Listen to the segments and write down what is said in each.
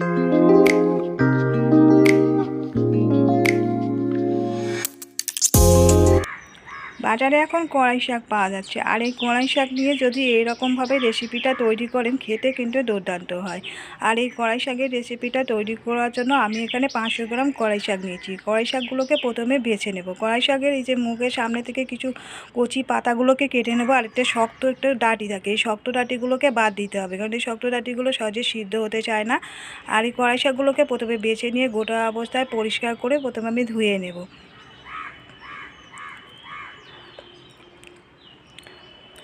thank you বাজারে এখন কড়াই শাক পাওয়া যাচ্ছে। আর এই কড়াই শাক নিয়ে যদি এইরকমভাবে রেসিপিটা তৈরি করেন, খেতে কিন্তু দুর্দান্ত হয়। আর এই কড়াই শাকের রেসিপিটা তৈরি করার জন্য আমি এখানে পাঁচশো গ্রাম কড়াই শাক নিয়েছি। কড়াই শাকগুলোকে প্রথমে বেছে নেব। কড়াই শাকের এই যে মুখের সামনে থেকে কিছু কচি পাতাগুলোকে কেটে নেব। আর একটা শক্ত একটা ডাঁটি থাকে। এই শক্ত ডাঁটিগুলোকে বাদ দিতে হবে। কারণ এই শক্ত ডাঁটিগুলো সহজে সিদ্ধ হতে চায় না। আর এই কড়াই শাকগুলোকে প্রথমে বেছে নিয়ে গোটা অবস্থায় পরিষ্কার করে প্রথমে আমি ধুয়ে নেব।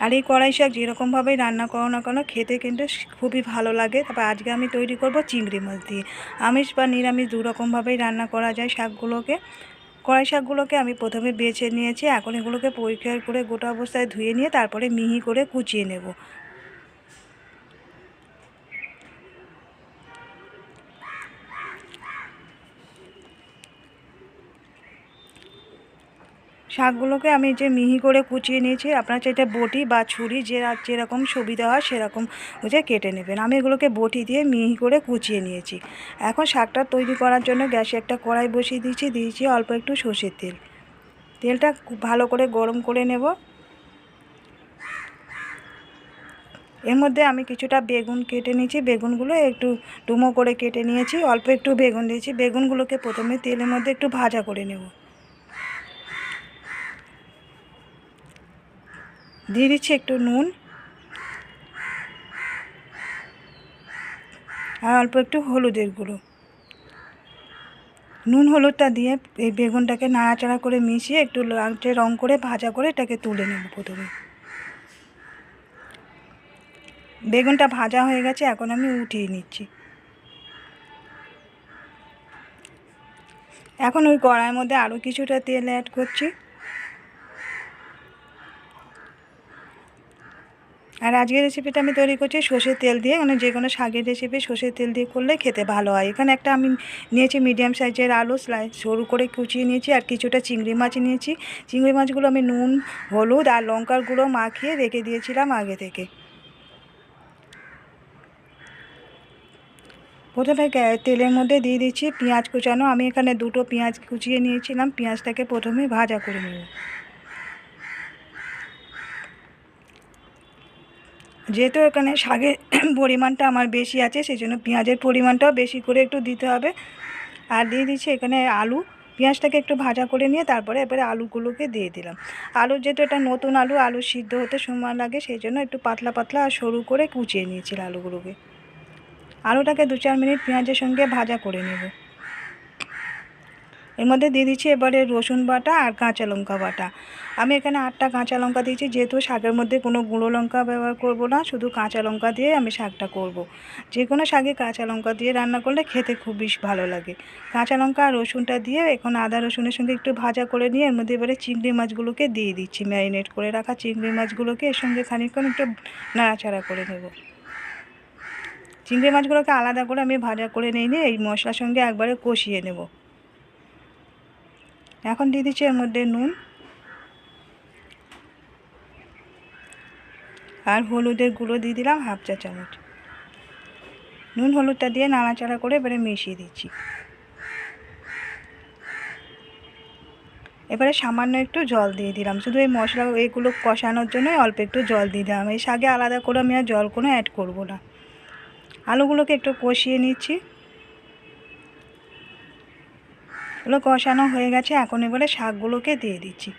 আর এই কড়াই শাক যেরকমভাবেই রান্না করো না কেন, খেতে কিন্তু খুবই ভালো লাগে। তারপর আজকে আমি তৈরি করব চিংড়ি মাছ দিয়ে। আমিষ বা নিরামিষ দুরকমভাবেই রান্না করা যায় শাকগুলোকে। কড়াই শাকগুলোকে আমি প্রথমে বেছে নিয়েছি, এখন এগুলোকে পরিষ্কার করে গোটা অবস্থায় ধুয়ে নিয়ে তারপরে মিহি করে কুচিয়ে নেব। শাকগুলোকে আমি যে মিহি করে কুচিয়ে নিয়েছি, আপনার চাইতে বটি বা ছুরি যে যেরকম সুবিধা হয় সেরকম বুঝে কেটে নেবেন। আমি এগুলোকে বটি দিয়ে মিহি করে কুচিয়ে নিয়েছি। এখন শাকটা তৈরি করার জন্য গ্যাসে একটা কড়াই বসিয়ে দিয়েছি দিয়েছি অল্প একটু সর্ষের তেল। তেলটা খুব ভালো করে গরম করে নেব। এর মধ্যে আমি কিছুটা বেগুন কেটে নিয়েছি, বেগুনগুলো একটু ডুমো করে কেটে নিয়েছি, অল্প একটু বেগুন দিয়েছি। বেগুনগুলোকে প্রথমে তেলের মধ্যে একটু ভাজা করে নেব। দিয়ে দিচ্ছি একটু নুন। আর অল্প একটু হলুদের গুঁড়ো। নুন হলুদটা দিয়ে এই বেগুনটাকে নাড়াচাড়া করে মিশিয়ে একটু লালচে রং করে, ভাজা করে এটাকে তুলে নেব প্রথমে। বেগুনটা ভাজা হয়ে গেছে, এখন আমি উঠিয়ে নিচ্ছি। এখন ওই কড়াইয়ের মধ্যে আরও কিছুটা তেল অ্যাড করছি। আর আজকের রেসিপিটা আমি তৈরি করছি সর্ষের তেল দিয়ে। মানে যে কোনো শাকের রেসিপি সর্ষের তেল দিয়ে করলে খেতে ভালো হয়। এখানে একটা আমি নিয়েছি মিডিয়াম সাইজের আলু স্লাইস সরু করে কুচিয়ে নিয়েছি আর কিছুটা চিংড়ি মাছ নিয়েছি। চিংড়ি মাছগুলো আমি নুন, হলুদ আর লঙ্কার গুঁড়ো মাখিয়ে রেখে দিয়েছিলাম আগে থেকে। প্রথমে তেলের মধ্যে দিয়ে দিচ্ছি পেঁয়াজ কুচানো। আমি এখানে দুটো পেঁয়াজ কুচিয়ে নিয়েছিলাম। পেঁয়াজটাকে প্রথমে ভাজা করে নেব। যেহেতু এখানে শাকের পরিমাণটা আমার বেশি আছে সেই জন্য পেঁয়াজের পরিমাণটাও বেশি করে একটু দিতে হবে। আর দিয়ে দিচ্ছি এখানে আলু। পেঁয়াজটাকে একটু ভাজা করে নিয়ে তারপরে এবারে আলুগুলোকে দিয়ে দিলাম। আলু যেহেতু এটা নতুন আলু আলু সিদ্ধ হতে সময় লাগে সেই জন্য একটু পাতলা পাতলা আর সরু করে কুচিয়ে নিয়েছিল আলুগুলোকে। আলুটাকে দু চার মিনিট পেঁয়াজের সঙ্গে ভাজা করে নেব। এর মধ্যে দিয়ে দিচ্ছি এবারে রসুন বাটা আর কাঁচা লঙ্কা বাটা। আমি এখানে আটটা কাঁচা লঙ্কা দিয়েছি, যেহেতু শাকের মধ্যে কোনো গুঁড়ো লঙ্কা ব্যবহার করব না, শুধু কাঁচা লঙ্কা দিয়ে আমি শাকটা করব। যে কোনো শাকে কাঁচা লঙ্কা দিয়ে রান্না করলে খেতে খুব বেশ ভালো লাগে। কাঁচা লঙ্কা আর রসুনটা দিয়ে এখন আদা রসুনের সঙ্গে একটু ভাজা করে নিয়ে এর মধ্যে এবারে চিংড়ি মাছগুলোকে দিয়ে দিচ্ছি। ম্যারিনেট করে রাখা চিংড়ি মাছগুলোকে এর সঙ্গে খানিকক্ষণ একটু নাড়াচাড়া করে নেব। চিংড়ি মাছগুলোকে আলাদা করে আমি ভাজা করে নিয়ে এই মশলার সঙ্গে একবারে কষিয়ে নেব। এখন দিয়ে দিচ্ছি এর মধ্যে নুন আর হলুদের গুঁড়ো দিয়ে দিলাম হাফ চা চামচ। নুন হলুদটা দিয়ে নাড়াচাড়া করে এবারে মিশিয়ে দিচ্ছি। এবারে সামান্য একটু জল দিয়ে দিলাম। শুধু এই মশলা এগুলো কষানোর জন্যই অল্প একটু জল দিয়ে দিলাম। এই শাকে আলাদা করে আমি আর জল কোনো অ্যাড করব না। আলুগুলোকে একটু কষিয়ে নিচ্ছি। এগুলো কষানো হয়ে গেছে, এখন এবারে শাকগুলোকে দিয়ে দিচ্ছি।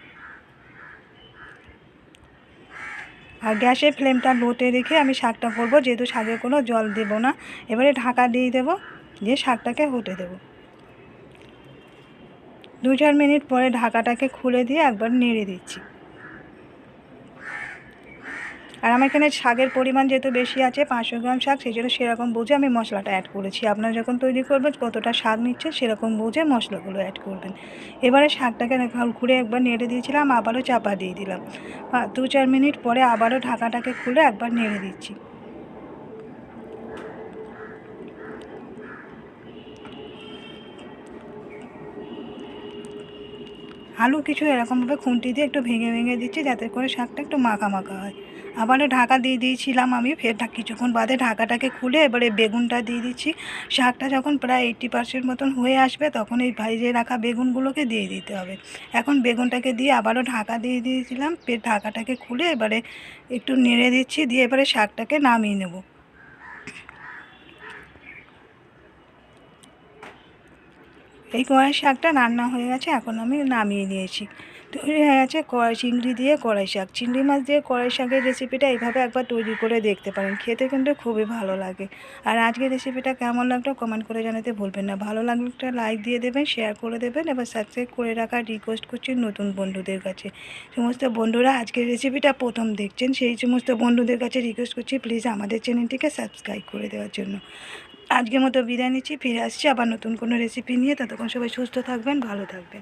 আর গ্যাসের ফ্লেমটা লোতে রেখে আমি শাকটা করব, যেহেতু শাকে কোনো জল দেব না। এবারে ঢাকা দিয়ে দেব, দিয়ে শাকটাকে হতে দেব। দু চার মিনিট পরে ঢাকাটাকে খুলে দিয়ে একবার নেড়ে দিচ্ছি। আর আমার এখানে শাকের পরিমাণ যেহেতু বেশি আছে, পাঁচশো গ্রাম শাক, সেই জন্য সেরকম বুঝে আমি মশলাটা অ্যাড করেছি। আপনারা যখন তৈরি করবেন, কতটা শাক নিচ্ছে সেরকম বুঝে মশলাগুলো অ্যাড করবেন। এবারে শাকটাকে ঘুরে একবার নেড়ে দিয়েছিলাম, আবারও চাপা দিয়ে দিলাম। দু চার মিনিট পরে আবারও ঢাকাটাকে খুলে একবার নেড়ে দিচ্ছি। আলু কিছু এরকমভাবে খুন্তি দিয়ে একটু ভেঙে ভেঙে দিচ্ছি, যাতে করে শাকটা একটু মাখা মাখা হয়। আবারও ঢাকা দিয়ে দিয়েছিলাম আমি, ফের কিছুক্ষণ বাদে ঢাকাটাকে খুলে এবারে বেগুনটা দিয়ে দিচ্ছি। শাকটা যখন প্রায় এইট্টি পার্সেন্ট মতন হয়ে আসবে, তখন এই ভাইজে রাখা বেগুনগুলোকে দিয়ে দিতে হবে। এখন বেগুনটাকে দিয়ে আবারও ঢাকা দিয়ে দিয়েছিলাম, ফের ঢাকাটাকে খুলে এবারে একটু নেড়ে দিচ্ছি, দিয়ে এবারে শাকটাকে নামিয়ে নেব। এই কড়াই শাকটা রান্না হয়ে গেছে, এখন আমি নামিয়ে নিয়েছি। তৈরি হয়ে গেছে কড়াই চিংড়ি দিয়ে কড়াই শাক। চিংড়ি মাছ দিয়ে কড়াই শাকের রেসিপিটা এইভাবে একবার তৈরি করে দেখতে পারেন। খেতে কিন্তু খুবই ভালো লাগে। আর আজকের রেসিপিটা কেমন লাগল কমেন্ট করে জানাতে ভুলবেন না। ভালো লাগলে একটা লাইক দিয়ে দেবেন শেয়ার করে দেবেন এবার সাবস্ক্রাইব করে রাখার রিকোয়েস্ট করছি নতুন বন্ধুদের কাছে। সমস্ত বন্ধুরা, আজকের রেসিপিটা প্রথম দেখছেন, সেই সমস্ত বন্ধুদের কাছে রিকোয়েস্ট করছি প্লিজ আমাদের চ্যানেলটিকে সাবস্ক্রাইব করে দেওয়ার জন্য। আজকের মতো বিদায় নিচ্ছি, ফিরে আসছি আবার নতুন কোনো রেসিপি নিয়ে। ততক্ষণ সবাই সুস্থ থাকবেন, ভালো থাকবেন।